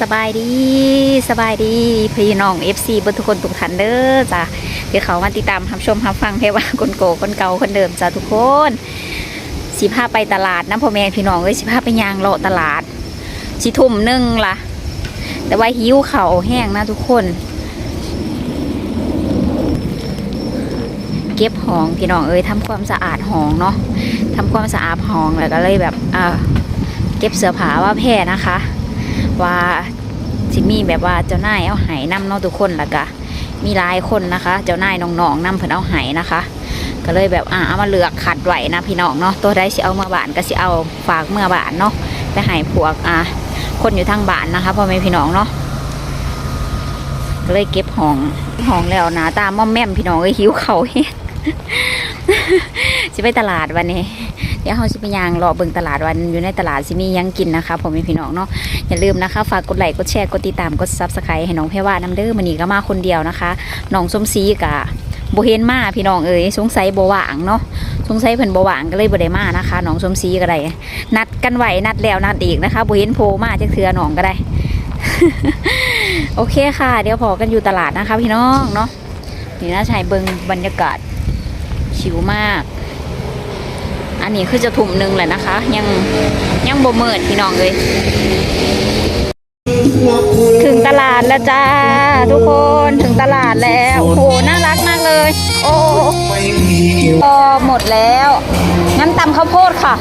สบายดีสบายดีพี่น้อง FC เบนทุกคนทุกท่านเด้อจ้ะเดี๋ยวเขามาติดตามรับชมรับฟังเพว่าคนโกคนเก่าคนเดิมจ้ะทุกคนสิพาไปตลาดนะพ่อแม่พี่น้องเอ้ยสิพาไปยางเลาะตลาดสิทุ่มหนึ่งล่ะแต่ว่าหิวเข่าแห้งนะทุกคน เก็บห้องพี่น้องเอ้ยทำความสะอาดห้องเนาะทำความสะอาดห้องแล้วก็เลยแบบอ่าเก็บเสื้อผ้าว่าแพร่นะคะ ว่าสิมีแบบว่าเจ้านายเอาไหนำเนาะทุกคนล้วก็มีหลายคนนะคะ เจ้านายน้องๆนำเพิ่นเอาไหนะคะ ก็เลยแบบอ่าเอามาเลือกขัดไว้นะพี่น้องเนาะตัวใดสิเอาเมื่อบานก็สิเอาฝากเมื่อบานเนาะไปให้พวกอ่าคนอยู่ทางบ้านนะคะพ่อแม่พี่น้องเนาะก็เลยเก็บห้องห้องแล้วหนาตาม่อมแม่มพี่น้องเอ้ยหิวเขาเฮ็ดสิไปตลาดวันนี้ เดี๋ยวเราสิไปยางรอเบิ่งตลาดวันอยู่ในตลาดสิมียังกินนะคะผมพี่น้องเนาะอย่าลืมนะคะ ฝากกดไลค์กดแชร์กดติดตามกดซับสไครต์ให้น้องแพรว่าน้ำเด้อมันนี้ก็มาคนเดียวนะคะน้องส้มศรีกะโบเห็นมาพี่น้องเอ๋ยสงสัยบว่างเนาะสงสัยเพิ่นบว่างก็เลยบ่ได้มานะคะน้องส้มศรีก็ได้นัดกันไว้นัดแล้วนัดอีกนะคะบเห็นโผล่มาจักเทื่อน้องก็ได้ โอเคค่ะ เดี๋ยวพอกันอยู่ตลาดนะคะ พี่น้องเนาะนี่นะชายเบิงบรรยากาศชิวมาก อันนี้คือจะถุ่มหนึ่งแหละนะคะ ยังยังบ่เมิดพี่น้องเลยถึงตลาดแล้วจ้า ทุกคนถึงตลาดแล้วโอ้โหน่ารักมากเลย โอ้พอหมดแล้วงั้นตำข้าวโพดค่ะ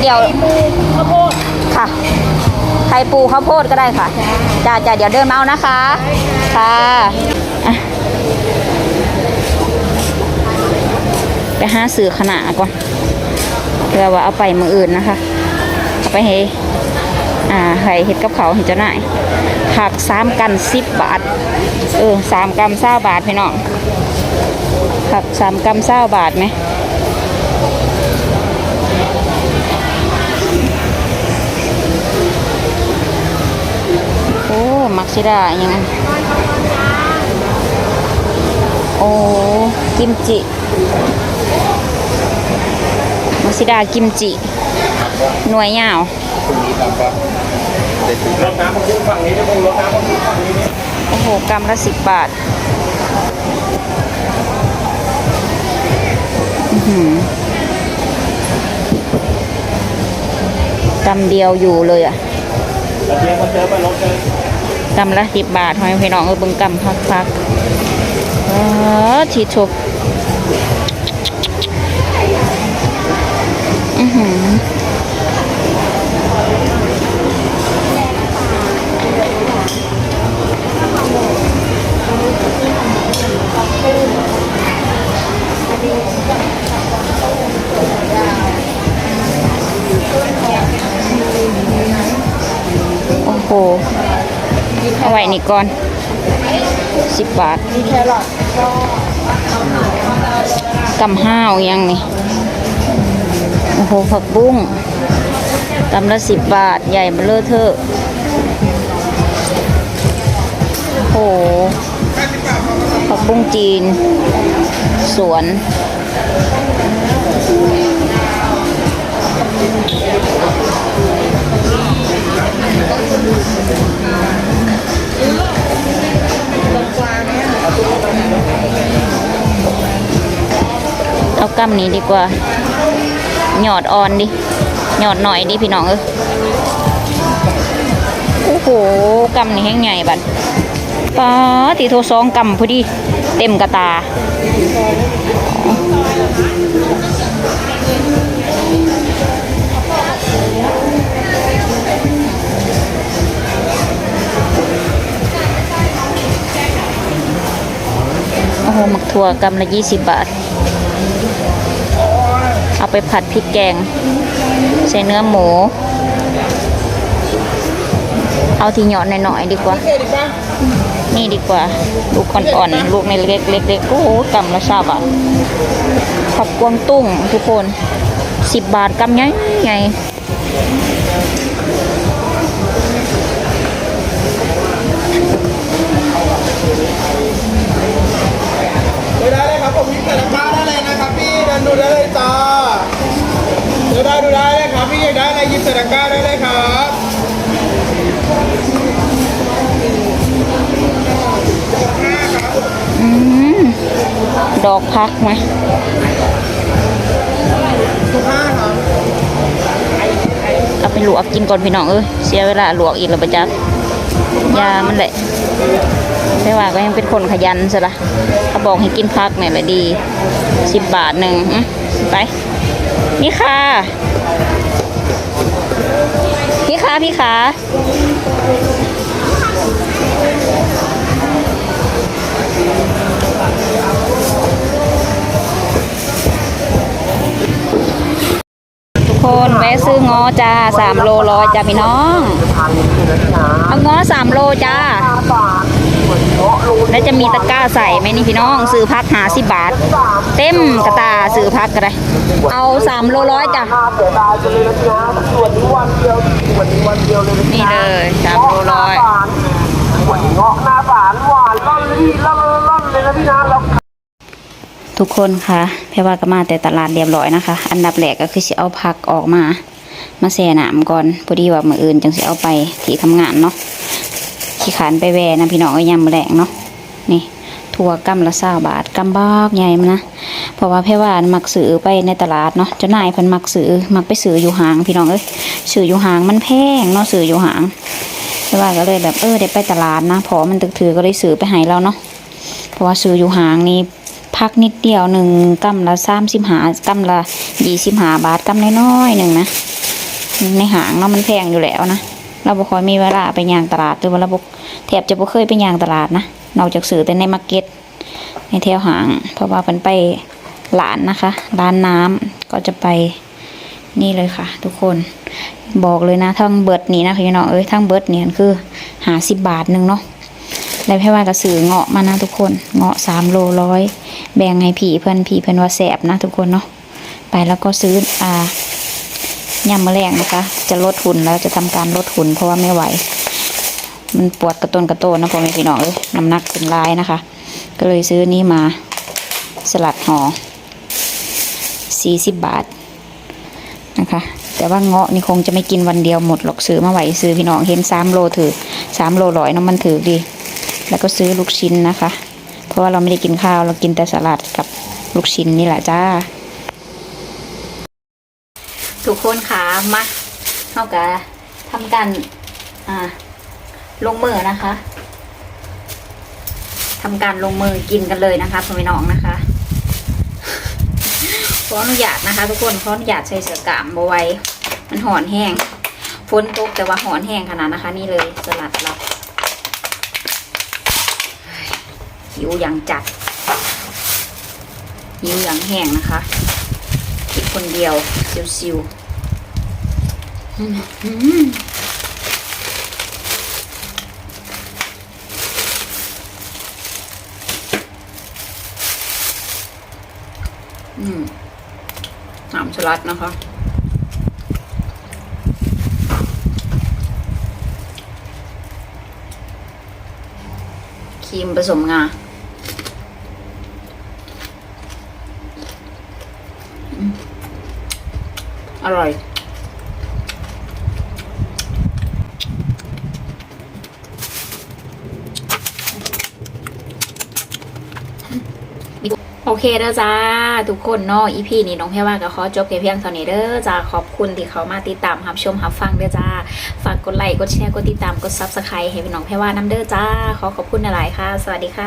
เดี๋ยวข้าวโพดค่ะไข่ปูข้าวโพดก็ได้ค่ะจ้าจ้าเดี๋ยวเดินมาเอานะคะ ค่ะอะ ไปหาสื่อขนาดก่อนเพื่อว่าเอาไปมืออื่นนะคะเอาไปให้อ่าให้เห็ดกับเขาวให้เจ้านายผักสามกันสิบบาท เออสามกรัมเศร้าบาทพี่น้องผักสามกรัมเศร้าบาทไหมโอ้มักซิดายังไงโอ้กิมจิ มัชิดากิมจิ หน่วยยาวโอ้โหกรัมละสิบบาทกรัมเดียวอยู่เลยอะกรัมละสิบบาทหอยพี่น้องเออบึงกรัมพักๆเออทีชก นี่ก่อนสิบบาทกำห้าวยังนี่ โอ้โห ผักบุ้งกำละสิบบาท ใหญ่เบลอเทอะโอ้โหผักบุ้งจีน สวน เอากำนี้ดีกว่า หยอดอ่อนดิ หยอดหน่อยดิพี่น้องเออโอ้โหกำนี่แห้งใหญ่บัดป้าตีโทซองกำพอดี เต็มกระตา โอ้โห หมักถั่วกำละยี่สิบบาท ไปผัดพริกแกง ใส่เนื้อหมู เอาทีเหยอดหน่อยๆดีกว่า นี่ดีกว่า ลูกอ่อนๆลูกในเล็กๆๆโอ้โหกำละชาบาทผักกวางตุ้งทุกคนสิบบาทกำใหญ่ใดอกพักไหมผ้าครับเอาไปลวกกินก่อนพี่น้องเอ้ยเสียเวลาลวกอีกแล้วประจักยามันแหละแต่ว่าก็ยังเป็นคนขยันซะละเขาบอกให้กินพักเนี่ยแหละดีสิบบาทหนึ่งไป นี่ค่ะ พี่คะพี่คะ คนแวะซื้อง้อจ้าสามโลร้อยจ้าพี่น้องเอาง้อสามโลจ้าแล้วจะมีตะกร้าใส่ไหมนี่พี่น้องซื้อพักหาสิบาท เต็มกระตาซื้อพักกันเลยเอาสามโลร้อยจ้า ทุกคนคะแพรว่าก็มาแต่ตลาดเรียบร้อยนะคะ อันดับแรกก็คือสิเอาผักออกมา มาแช่น้ำก่อนพอดีว่ามืออื่นจังสิเอาไปที่ทำงานเนาะขี้ขานไปแวนะพี่น้องก็ยำแหลงเนาะนี่ถั่วกำละเศร้าบาทกำบากใหญ่มันนะเพราะว่าแพรว่ามักซื้อไปในตลาดเนาะเจ้านายเพิ่นมักซื้อมักไปซื้ออยู่หางพี่น้องเอ้ยซื้ออยู่หางมันแพงเนาะซื้ออยู่หางแพรว่าก็เลยแบบเออได้ไปตลาดนะพอมันตึกถือก็เลยซื้อไปให้เราเนาะเพราะว่าซื้ออยู่หางนี่ พักนิดเดียวหนึ่งกำละสามสิบหากำละยี่สิบหาบาทกำน้อยๆหนึ่งนะในหางเนาะมันแพงอยู่แล้วนะเราบ่คอยมีเวลาไปย่างตลาดหรือว่าเราบ่แทบจะบ่เคยไปย่างตลาดนะนอกจากซื้อแต่ในมาร์เก็ตในแถวหาง เพราะว่าเป็นไปหลานนะคะ ร้านน้ำก็จะไปนี่เลยค่ะ ทุกคนบอกเลยนะทั้งเบิดนี้นะพี่น้องเอ้ยทั้งเบิดเนี่ยคือหาสิบบาทหนึ่งเนาะ แล้วพี่ว่าก็ซื้อเงาะมานะทุกคน เงาะสามโลร้อยแบ่งให้ผีเพื่อนผีเพื่อนว่าแสบนะทุกคนเนาะไปแล้วก็ซื้ออ่ายำมะแรงนะคะ จะลดทุนแล้วจะทำการลดทุนเพราะว่าไม่ไหว มันปวดกระต้นกระโตนนะพ่อแม่พี่น้องเอ้ยน้ำหนักเป็นร้ายนะคะ ก็เลยซื้อนี้มาสลัดห่อสี่สิบบาทนะคะ แต่ว่าเงาะนี่คงจะไม่กินวันเดียวหมดหรอกซื้อมาไหวซื้อพี่น้องเห็นสามโลถือสามโลร้อยเนาะมันถือดี แล้วก็ซื้อลูกชิ้นนะคะ เพราะว่าเราไม่ได้กินข้าวเรากินแต่สลัดกับลูกชิ้นนี่แหละจ้า ทุกคนค่ะมาเท่ากับทำการลงมือนะคะทำการลงมือกินกันเลยนะคะพ่อแม่น้องนะคะขออนุญาตนะคะ ทุกคนขออนุญาตใส่เสื้อกามบไว้มันหอนแห้งฝนตกแต่ว่าหอนแห้งขนาดนะคะ นี่เลยสลัดเรา หิวอย่างจัด หิวอย่างแห้งนะคะกินคนเดียวซิวๆอืมอืมอืมน้ำสลัดนะคะ ครีมผสมงา อร่อย โอเคเด้อจ้า ทุกคนเนาะอีพีนี้น้องแพรว่าก็ขอจบเพียงเท่านี้เด้อจ้าขอบคุณที่เขามาติดตามรับชมรับฟังเด้อจ้า ฝากกดไลค์กดแชร์กดติดตามกดซับสไครต์ให้พี่น้องแพรว่าน้ำเด้อจ้า ขอขอบคุณหลายค่ะ สวัสดีค่ะ